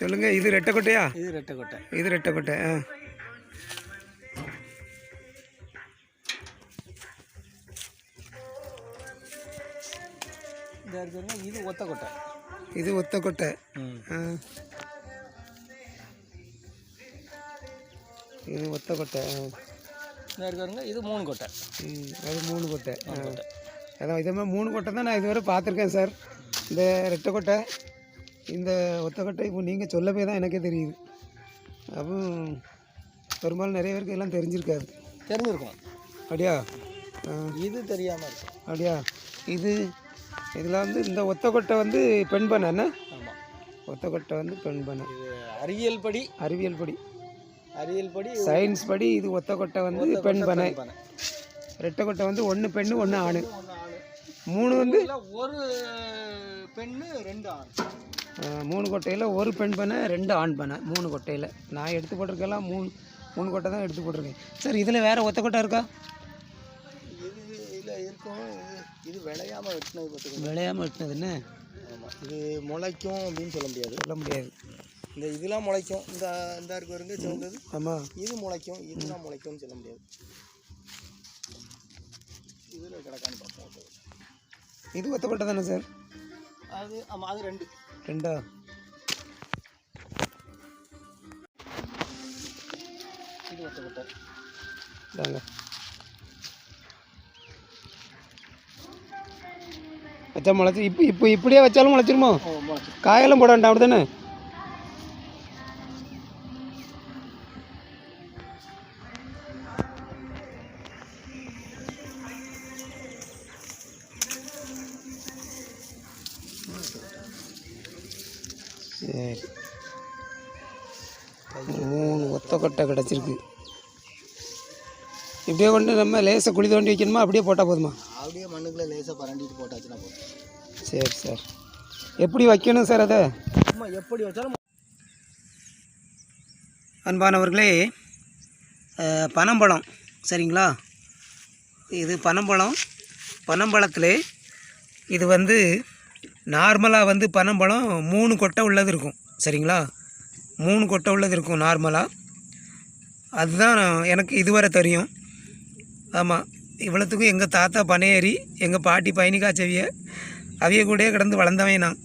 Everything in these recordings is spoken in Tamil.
சொல்லுங்கள் இது ரெட்டைக்கொட்டையா? இது ரெட்டைக்கொட்டை. இது ரெட்டைக்கொட்டை ஆ. இது ஒத்தக்கொட்டை. இது ஒத்தக்கொட்டை இது ஒத்தக்கொட்டை இருக்கிறவங்க இது மூணு கொட்டை அது மூணு. கொட்டை அதான் இதே மாதிரி மூணு கொட்டை தான் நான் இதுவரை பார்த்துருக்கேன் சார். இந்த ரெட்டை கொட்டை இந்த ஒத்த கொட்டை இப்போ நீங்கள் சொல்லவே தான் எனக்கே தெரியுது. அப்போ பெரும்பாலும் நிறைய பேருக்கு எல்லாம் தெரிஞ்சிருக்காது. தெரிஞ்சிருக்கும். அப்படியா? இது தெரியாமல் இருக்கும். அப்படியா? இது இதில் வந்து இந்த ஒத்த கொட்டை வந்து பெண் பண்ண என்ன? ஆமாம் ஒத்த கொட்டை வந்து பெண் பண்ண. இது அறிவியல் படி. அறிவியல் படி. அறிவியல் படி சயின்ஸ் படி இது ஒத்த கொட்டை வந்து பெண் பண்ணை. ரெட்டை கொட்டை வந்து ஒன்று பெண்ணு ஒன்று ஆண். மூணு வந்து ஒரு பெண்ணு ரெண்டு ஆண். மூணு கொட்டையில் ஒரு பெண் பண்ணை ரெண்டு ஆண் பண்ணை மூணு கொட்டையில். நான் எடுத்து போட்டிருக்கெல்லாம் மூணு மூணு கொட்டை தான் எடுத்து போட்டிருக்கேன். சார் இதில் வேறு ஒத்த கொட்டை இருக்கா? இது இல்லை இருக்கும். இது விளையாமல் வெட்டினது பார்த்துக்கோங்க. விளையாமல் வெட்டினதுன்னு ஆமாம் இது முளைக்கும் அப்படின்னு சொல்ல முடியாது. சொல்ல முடியாது. இந்த இதெல்லாம் முளைக்கும். இந்த இந்த இருக்கு வருங்க சிவந்தது. ஆமாம் இது முளைக்கும். இதெல்லாம் முளைக்கும்னு சொல்ல முடியாது. இதில் கிடக்கான்னு பார்ப்போம். இது ஒத்த கொட்டை தானே சார்? அது ஆமாம் அது ரெண்டு. ரெண்டா? இது ஒத்த கொட்டை தாங்க வச்சா முளைச்சி இப்போ இப்போ இப்படியே வச்சாலும் முளைச்சிருமோ? காயெல்லாம் போட வேண்டாம் அப்படி தானே சரி. மூணு ஒத்த கொட்டை கிடச்சிருக்கு. இப்படியே கொண்டு நம்ம லேசாக குழி தோண்டி வைக்கணுமா? அப்படியே போட்டால் போதுமா? அப்படியே மண்ணுக்குள்ளே லேசாக பரண்டிட்டு போட்டாச்சுன்னா போதும். சரி சார். எப்படி வைக்கணும் சார் அதை? சும்மா எப்படி வச்சாலும் அன்பானவர்களே பனம்பழம். சரிங்களா? இது பனம்பழம். பனம்பழத்தில் இது வந்து நார்மலாக வந்து பனம்பழம் மூணு கொட்டை உள்ளது இருக்கும். சரிங்களா? மூணு கொட்டை உள்ளது இருக்கும் நார்மலாக அதுதான் எனக்கு இதுவரை தெரியும். ஆமாம் இவ்வளோத்துக்கும் எங்கள் தாத்தா பனையேறி எங்கள் பாட்டி பயணிக்கா செவிய அவிய கூடயே கிடந்து வளர்ந்தவன் நான்.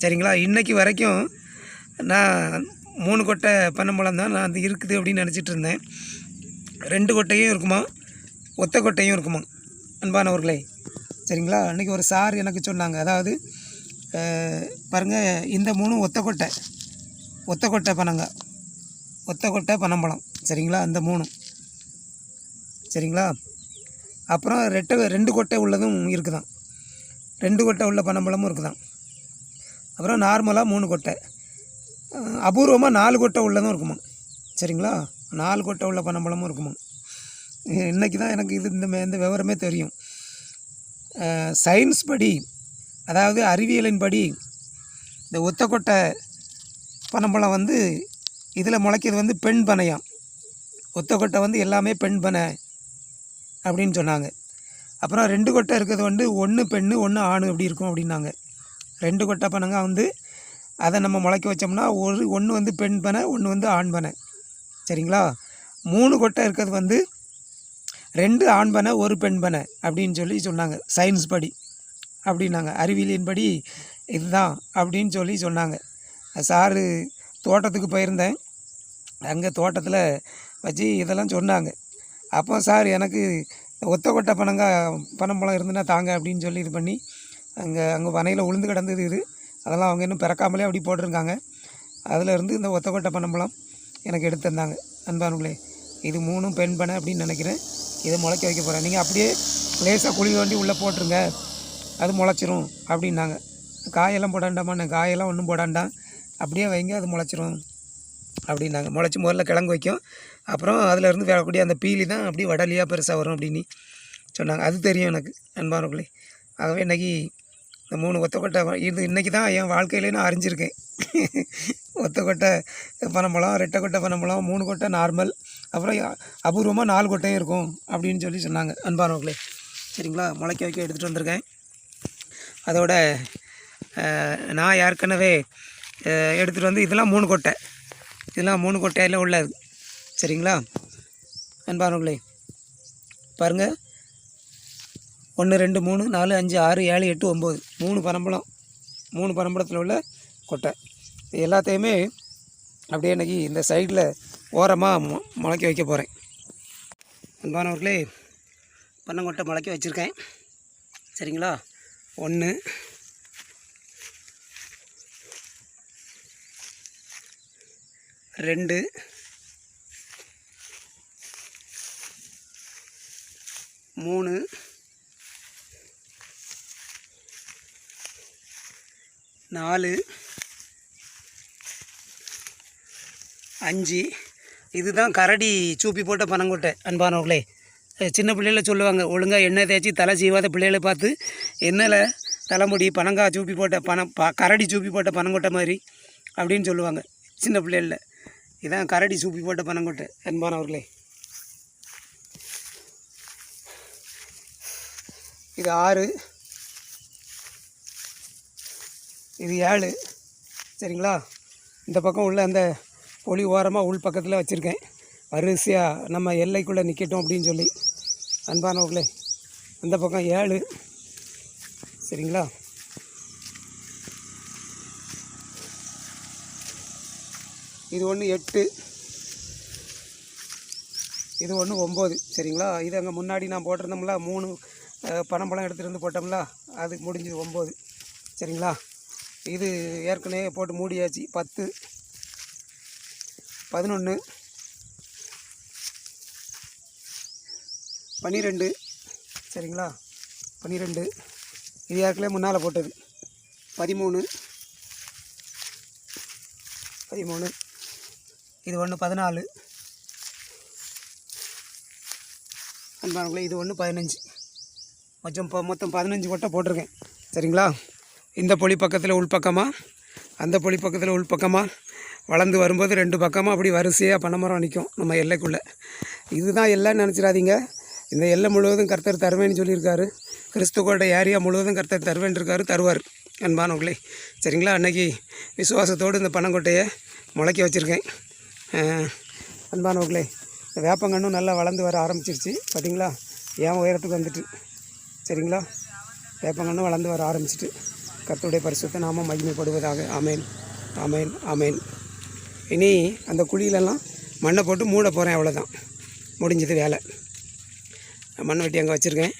சரிங்களா? இன்றைக்கி வரைக்கும் நான் மூணு கொட்டை பனம்பழம் தான் நான் அது இருக்குது அப்படின்னு நினச்சிட்டு இருந்தேன். ரெண்டு கொட்டையும் இருக்குமா? ஒத்த கொட்டையும் இருக்குமா? அன்பானவர்களே. சரிங்களா? அன்றைக்கி ஒரு சார் எனக்கு சொன்னாங்க. அதாவது பாருங்கள் பாருங்க இந்த மூணும் ஒத்த கொட்டை. ஒத்த கொட்டை பனங்க. ஒத்த கொட்டை பனம்பழம். சரிங்களா? அந்த மூணும். சரிங்களா? அப்புறம் ரெட்டை ரெண்டு கொட்டை உள்ளதும் இருக்குதாம் ரெண்டு கொட்டை உள்ள பனம்பழமும் இருக்குதாம் அப்புறம் நார்மலாக மூணு கொட்டை. அபூர்வமாக நாலு கொட்டை உள்ளதும் இருக்குமா சரிங்களா? நாலு கொட்டை உள்ள பனம்பழமும் இருக்குமா இன்றைக்கி தான் எனக்கு இது இந்த இந்த விவரமே தெரியும். சயின்ஸ் படி அதாவது அறிவியலின் படி இந்த ஒத்தக்கொட்டை பனம்பழம் வந்து இதில் முளைக்கிறது வந்து பெண் பனையாம். ஒத்தக்கொட்டை வந்து எல்லாமே பெண் பனை அப்படின்னு சொன்னாங்க. அப்புறம் ரெண்டு கொட்டை இருக்கிறது வந்து ஒன்று பெண்ணு ஒன்று ஆணு அப்படி இருக்கும் அப்படின்னாங்க. ரெண்டு கொட்டை பனங்க வந்து அதை நம்ம முளைக்க வச்சோம்னா ஒரு ஒன்று வந்து பெண் பனை ஒன்று வந்து ஆண் பனை. சரிங்களா? மூணு கொட்டை இருக்கிறது வந்து ரெண்டு ஆண் பனை ஒரு பெண் பனை அப்படின்னு சொல்லி சொன்னாங்க சயின்ஸ் படி. அப்படின்னாங்க. அறிவியலின்படி இதுதான் அப்படின்னு சொல்லி சொன்னாங்க. சாரு தோட்டத்துக்கு போயிருந்தேன். அங்கே தோட்டத்தில் வச்சு இதெல்லாம் சொன்னாங்க. அப்போ சார் எனக்கு ஒத்த கொட்டை பனங்க பனம்பழம் இருந்துன்னா தாங்க அப்படின்னு சொல்லி இது பண்ணி அங்கே அங்கே வனையில் உளுந்து கிடந்தது இது. அதெல்லாம் அவங்க இன்னும் பிறக்காமலே அப்படி போட்டிருக்காங்க. அதில் இருந்து இந்த ஒத்த கொட்டை பனம்பழம் எனக்கு எடுத்து தந்தாங்க. அன்பானுங்களே இது மூணும் பெண் பனை அப்படின்னு நினைக்கிறேன். இதை முளைக்க வைக்க போகிறேன் நீங்கள் அப்படியே லேசாக குழி தோண்டி உள்ளே போட்டுருங்க. அது முளைச்சிரும் அப்படின்னாங்க. காயெல்லாம் போடாண்டாமா காயெல்லாம் ஒன்றும் போடாண்டாம் அப்படியே வைங்க அது முளைச்சிரும் அப்படின்னாங்க. முளைச்சி முதல்ல கிழங்கு வைக்கும். அப்புறம் அதிலேருந்து வரக்கூடிய அந்த பீலி தான் அப்படியே வடலியாக பெருசாக வரும் அப்படின்னு சொன்னாங்க. அது தெரியும் எனக்கு அன்பானவர்களே ஆகவே இன்றைக்கி இந்த மூணு ஒத்தக்கொட்டை இது இன்றைக்கி தான் என் வாழ்க்கையிலே நான் அறிஞ்சிருக்கேன். ஒத்தக்கொட்டை பனம்பழம் ரெட்டை கொட்டை பனம்பழம் மூணு கொட்டை நார்மல் அப்புறம் அபூர்வமாக நாலு கொட்டையும் இருக்கும் அப்படின்னு சொல்லி சொன்னாங்க அன்பானவர்களே சரிங்களா? முளைக்க வைக்க எடுத்துகிட்டு வந்திருக்கேன். அதோட நான் ஏற்கனவே எடுத்துகிட்டு வந்து இதெல்லாம் மூணு கொட்டை. இதெல்லாம் மூணு கொட்டையில் உள்ளது. சரிங்களா? அன்பானவர்களே பாருங்கள் ஒன்று ரெண்டு மூணு நாலு அஞ்சு ஆறு ஏழு எட்டு ஒம்பது மூணு பரம்பளம். மூணு பரம்பளத்தில் உள்ள கொட்டை. எல்லாத்தையுமே அப்படியே இன்றைக்கி இந்த சைடில் ஓரமாக மு முளைக்க வைக்க போகிறேன் அன்பானவர்களே பண்ணங்கொட்டை முளைக்க வச்சுருக்கேன். சரிங்களா? ஒன்று. ரெண்டு. மூணு. நாலு. அஞ்சு. இதுதான் கரடி சூப்பி போட்ட பனங்கொட்டை அன்பானவர்களே. சின்ன பிள்ளைகள சொல்லுவாங்க ஒழுங்காக எண்ணெய் தேய்ச்சி தலை செய்வாத பிள்ளைகளை பார்த்து எண்ணெயில் தலைமுடி பனங்காய் சூப்பி போட்ட பனம் ப கரடி சூப்பி போட்ட பனங்கொட்டை மாதிரி அப்படின்னு சொல்லுவாங்க சின்ன பிள்ளைகளில் இதான் கரடி சூப்பி போட்ட பனங்கொட்டை அன்பானவர்களே. இது ஆறு. இது ஏழு. சரிங்களா? இந்த பக்கம் உள்ள அந்த ஒளி ஓரமாக உள் பக்கத்தில் வச்சுருக்கேன். வரிசையாக நம்ம எல்லைக்குள்ளே நிற்கட்டும் அப்படின்னு சொல்லி. அன்பானவர்களே அந்த பக்கம் ஏழு. சரிங்களா? இது ஒன்று எட்டு. இது ஒன்று ஒம்பது. சரிங்களா? இது அங்கே முன்னாடி நான் போட்டிருந்தோம்ல மூணு பணம் பனம்பழம் எடுத்துகிட்டு வந்து போட்டோம்ல அது முடிஞ்சது ஒம்பது. சரிங்களா? இது ஏற்கனவே போட்டு மூடியாச்சு பத்து பதினொன்று பன்னிரெண்டு. சரிங்களா? பன்னிரெண்டு. இது ஏற்கனவே முன்னால் போட்டது. பதிமூணு. பதிமூணு. இது ஒன்று பதினாலு. அன்பானங்களே இது ஒன்று பதினஞ்சு. மொத்தம் இப்போ மொத்தம் பதினஞ்சு கொட்டை போட்டிருக்கேன். சரிங்களா? இந்த பொலி பக்கத்தில் உள்பக்கமாக அந்த பொலி பக்கத்தில் உள்பக்கமாக வளர்ந்து வரும்போது ரெண்டு பக்கமாக அப்படி வரிசையாக பனைமரம் நிற்கும் நம்ம எல்லைக்குள்ளே. இதுதான் எல்லாம் நினச்சிடாதீங்க. இந்த எல்லை முழுவதும் கர்த்தர் தருவேன்னு சொல்லியிருக்காரு. கிறிஸ்துவோட ஏரியா முழுவதும் கர்த்தர் தருவேன் இருக்காரு தருவார். அன்பானவர்களே சரிங்களா? அன்னைக்கு விசுவாசத்தோடு இந்த பனங்கொட்டையை முளைக்க வச்சுருக்கேன். அஹ், அன்பானவர்களே இந்த வேப்பங்கன்னும் நல்லா வளர்ந்து வர ஆரம்பிச்சிருச்சு. பார்த்தீங்களா ஏன் உயரத்துக்கு வந்துட்டு. சரிங்களா? வேப்பங்கன்னும் வளர்ந்து வர ஆரம்பிச்சிட்டு கர்த்தருடைய பரிசுத்தை நாம மகிமைப்படுவதாக. அமேன் அமேன் அமேன் இனி அந்த குழியிலெல்லாம் மண்ணை போட்டு மூட போகிறேன் அவ்வளோதான் முடிஞ்சது வேலை. மண் வெட்டி அங்கே வச்சுருக்கேன்.